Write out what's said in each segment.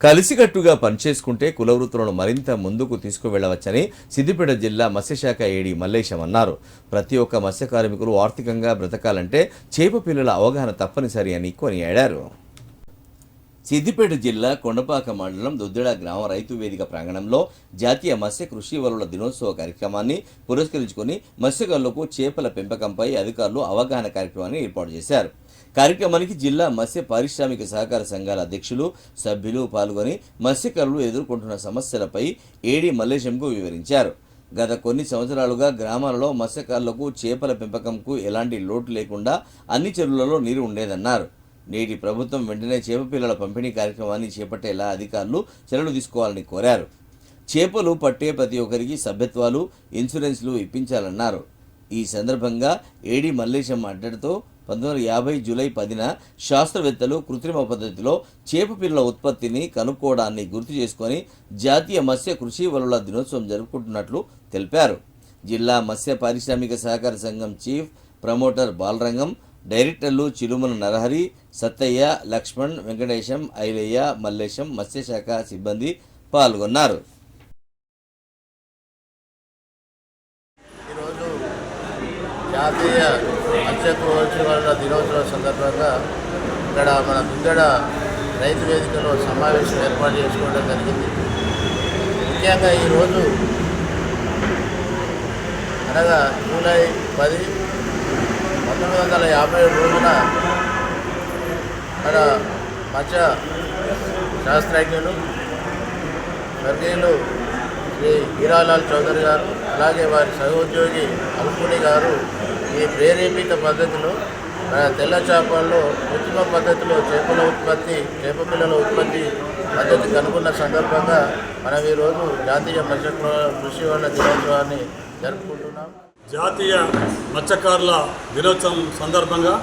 కలిసికట్టుగా పనిచేసుకుంటే కుల వృత్తులను మరింత ముందుకు తీసుకువెళ్ళవచ్చని సిద్దిపేట జిల్లా మత్స్యశాఖ ఏడీ మల్లేశం అన్నారు. ప్రతి ఒక్క మత్స్య కార్మికులు ఆర్థికంగా బ్రతకాలంటే చేప పిల్లల అవగాహన తప్పనిసరి అని కొనియాడారు. సిద్దిపేట జిల్లా కొండపాక మండలం దుద్దిడ గ్రామ రైతు వేదిక ప్రాంగణంలో జాతీయ మత్స్య కృషి వరుల దినోత్సవ కార్యక్రమాన్ని పురస్కరించుకుని మత్స్యకారులకు చేపల పెంపకంపై అధికారులు అవగాహన కార్యక్రమాన్ని ఏర్పాటు చేశారు. కార్యక్రమానికి జిల్లా మత్స్య పారిశ్రామిక సహకార సంఘాల అధ్యక్షులు సభ్యులు పాల్గొని మత్స్యకారులు ఎదుర్కొంటున్న సమస్యలపై ఏడీ మల్లేశంకు వివరించారు. గత కొన్ని సంవత్సరాలుగా గ్రామాలలో మత్స్యకారులకు చేపల పెంపకంకు ఎలాంటి లోటు లేకుండా అన్ని చెరువులలో నీరు ఉండేదన్నారు. నేటి ప్రభుత్వం వెంటనే చేప పిల్లల పంపిణీ కార్యక్రమాన్ని చేపట్టేలా అధికారులు చర్యలు తీసుకోవాలని కోరారు. చేపలు పట్టే ప్రతి ఒక్కరికి సభ్యత్వాలు ఇన్సూరెన్స్లు ఇప్పించాలన్నారు. ఈ సందర్భంగా ఏడి మల్లేశం మాట్లాడుతూ పంతొమ్మిది యాభై జూలై పదిన శాస్త్రవేత్తలు కృత్రిమ పద్ధతిలో చేప పిల్లల ఉత్పత్తిని కనుక్కోవడాన్ని గుర్తు చేసుకొని జాతీయ మత్స్య కృషి వలల దినోత్సవం జరుపుకుంటున్నట్లు తెలిపారు. జిల్లా మత్స్య పారిశ్రామిక సహకార సంఘం చీఫ్ ప్రమోటర్ బాలరంగం డైరెక్టర్లు చిలుమల నరహరి సత్తయ్య లక్ష్మణ్ వెంకటేశం ఐలయ్య మల్లేశం మత్స్యశాఖ సిబ్బంది పాల్గొన్నారు ఈరోజు జాతీయ మత్స్యోత్సవాల దినోత్సవం సందర్భంగా ఇక్కడ మన ముందడ రైతు వేదికలో సమావేశం ఏర్పాటు చేసుకోవడం జరిగింది. ముఖ్యంగా ఈరోజు అనగా జూలై పది పంతొమ్మిది వందల యాభై రోజున మన మత్స్య శాస్త్రజ్ఞులు స్వర్గీయులు శ్రీ హీరాలాల్ చౌదరి గారు అలాగే వారి సహోద్యోగి అల్పుని గారు ఈ ప్రేరేపిత పద్ధతిలో మన తెల్ల చేపల్లో కృత్రిమ పద్ధతిలో చేపల ఉత్పత్తి చేప పిల్లల ఉత్పత్తి పద్ధతి కనుగొన్న సందర్భంగా మనం ఈరోజు జాతీయ మత్స్య కృషి దినోత్సవాన్ని జరుపుకుంటున్నాం. జాతీయ మత్స్యకారుల దినోత్సవం సందర్భంగా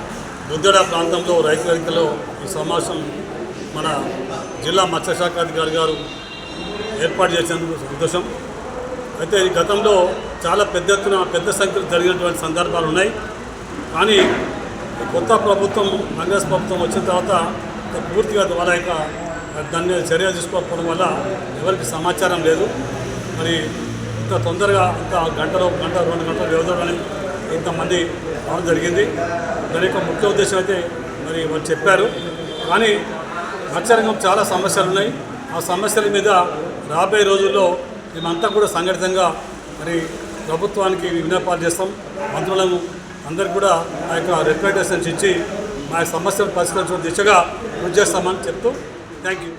బుద్ధడ ప్రాంతంలో రైతు వేదికలో ఈ సమావేశం మన జిల్లా మత్స్యశాఖ అధికారి గారు ఏర్పాటు చేసేందుకు సంతోషం. అయితే ఈ గతంలో చాలా పెద్ద ఎత్తున పెద్ద సంఖ్యలో జరిగినటువంటి సందర్భాలు ఉన్నాయి. కానీ కొత్త ప్రభుత్వం కాంగ్రెస్ ప్రభుత్వం వచ్చిన తర్వాత పూర్తిగా వాళ్ళ యొక్క దాన్ని చర్య తీసుకోకపోవడం వల్ల ఎవరికి సమాచారం లేదు. మరి ఇంత తొందరగా ఇంత గంటలో గంట రెండు గంటల వ్యవధిలోనే ఇంతమంది రావడం జరిగింది. దాని యొక్క ముఖ్య ఉద్దేశం అయితే మరి వాళ్ళు చెప్పారు. కానీ మత్స్యరంగం చాలా సమస్యలు ఉన్నాయి. ఆ సమస్యల మీద రాబోయే రోజుల్లో మేమంతా కూడా సంఘటితంగా మరి ప్రభుత్వానికి విజ్ఞాపాలు చేస్తాం. మంత్రులను అందరు కూడా ఆ యొక్క రిప్రజెంటేషన్స్ ఇచ్చి మా సమస్యలు పరిష్కరించడం దిశగా కృషి చేస్తామని చెప్తూ థ్యాంక్ యూ